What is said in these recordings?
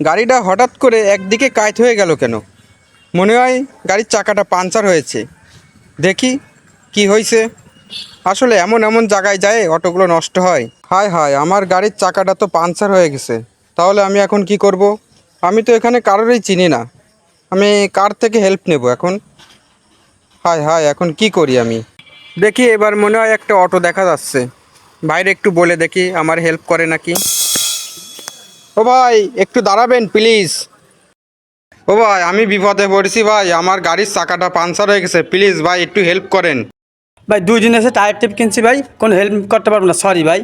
গাড়িটা হঠাৎ করে একদিকে কাইত হয়ে গেল কেন? মনে হয় গাড়ির চাকাটা পাঞ্চার হয়েছে। দেখি কি হয়েছে আসলে এমন এমন জায়গায় যায় অটোগুলো নষ্ট হয়। হায় হায়, আমার গাড়ির চাকাটা তো পাঞ্চার হয়ে গেছে। তাহলে আমি এখন কি করব? আমি তো এখানে কারোরই চিনি না। আমি কার থেকে হেল্প নেব এখন? হায় হায়, এখন কি করি আমি? দেখি এবার মনে হয় একটা অটো দেখা যাচ্ছে। বাইরে একটু বলে দেখি, আমার হেল্প করে নাকি। ও ভাই একটু দাঁড়াবেন প্লিজ ও ভাই আমি বিপদে পড়েছি ভাই আমার গাড়ির চাকাটা পাঞ্চার হয়ে গেছে প্লিজ ভাই একটু হেল্প করেন। ভাই দুই দিন এসে টায়ার টিপ কিনছি ভাই কোনো হেল্প করতে পারব না সরি ভাই।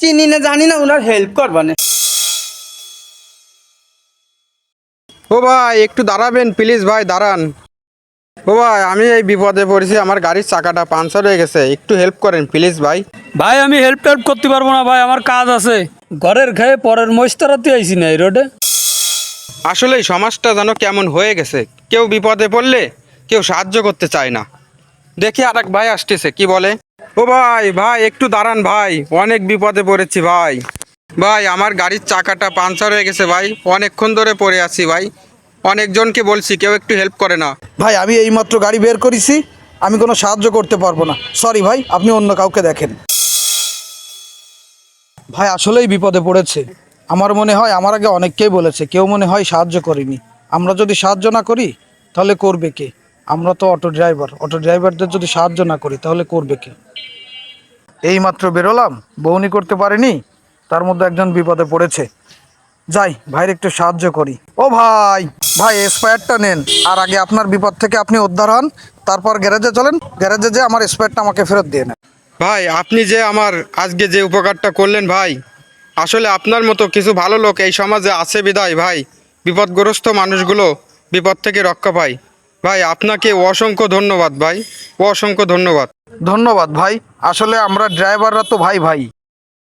চিনি না জানি না ওনার হেল্প করবা না। ও ভাই একটু দাঁড়াবেন প্লিজ ভাই দাঁড়ান। ও ভাই আমি এই বিপদে পড়েছি আমার গাড়ির চাকাটা পাঞ্চার হয়ে গেছে একটু হেল্প করেন প্লিজ ভাই। ভাই আমি হেল্প টেল্প করতে পারব না ভাই আমার কাজ আছে। ঘরের খেয়ে পরের মস্তারাতে আইছি না এই রোডে। আসলে সমাজটা যেন কেমন হয়ে গেছে কেউ বিপদে পড়লে কেউ সাহায্য করতে চায় না। দেখি আর এক ভাই আসতেছে কি বলে? ও ভাই ভাই একটু দাঁড়ান ভাই অনেক বিপদে পড়েছি ভাই। ভাই আমার গাড়ির চাকাটা পাঞ্চার হয়ে গেছে ভাই অনেকক্ষণ ধরে পড়ে আছি ভাই। অনেকজনকে বলছি কেউ একটু হেল্প করে না। ভাই আমি এইমাত্র গাড়ি বের করেছি আমি কোনো সাহায্য করতে পারব না। সরি ভাই আপনি অন্য কাউকে দেখেন। ভাই, আসলেই বিপদে পড়েছে। আমার মনে হয়, আমার আগে অনেককেই বলেছে, কেউ মনে হয় সাহায্য করেনি। আমরা যদি সাহায্য না করি, তাহলে করবে কে? আমরা তো অটো ড্রাইভার, অটো ড্রাইভারদের যদি সাহায্য না করি, তাহলে করবে কে? এইমাত্র বেরোলাম বউনি করতে পারিনি, তার মধ্যে একজন বিপদে পড়েছে। যাই, ভাইয়ের একটু সাহায্য করি। ও ভাই ভাই, স্পায়ারটা নেন। আর আগে আপনার বিপদ থেকে আপনি উদ্ধার হন, তারপর গ্যারেজে চলেন। গ্যারেজে যে আমার স্পায়ারটা আমাকে ফেরত দিয়ে নেন। ভাই আপনি যে আমার আজকে যে উপকারটা করলেন ভাই আসলে আপনার মতো কিছু ভালো লোক এই সমাজে আছে বিদায় ভাই। বিপদগ্রস্ত মানুষগুলো বিপদ থেকে রক্ষা পায়। ভাই আপনাকে অসংখ্য ধন্যবাদ ভাই অসংখ্য ধন্যবাদ। ধন্যবাদ ভাই আসলে আমরা ড্রাইভাররা তো ভাই ভাই।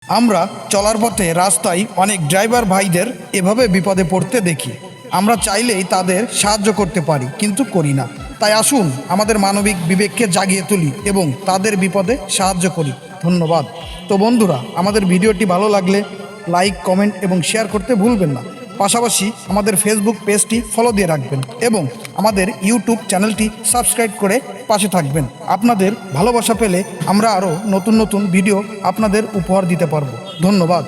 আমরা চলার পথে রাস্তায় অনেক ড্রাইভার ভাইদের এভাবে বিপদে পড়তে দেখি। আমরা চাইলেই তাদের সাহায্য করতে পারি কিন্তু করি না। তাই আসুন আমাদের মানবিক বিবেককে জাগিয়ে তুলি এবং তাদের বিপদে সাহায্য করি। ধন্যবাদ। তো বন্ধুরা, আমাদের ভিডিওটি ভালো লাগলে লাইক, কমেন্ট এবং শেয়ার করতে ভুলবেন না। পাশাপাশি আমাদের ফেসবুক পেজটি ফলো দিয়ে রাখবেন এবং আমাদের ইউটিউব চ্যানেলটি সাবস্ক্রাইব করে পাশে থাকবেন। আপনাদের ভালোবাসা পেলে আমরা আরও নতুন নতুন ভিডিও আপনাদের উপহার দিতে পারব। ধন্যবাদ।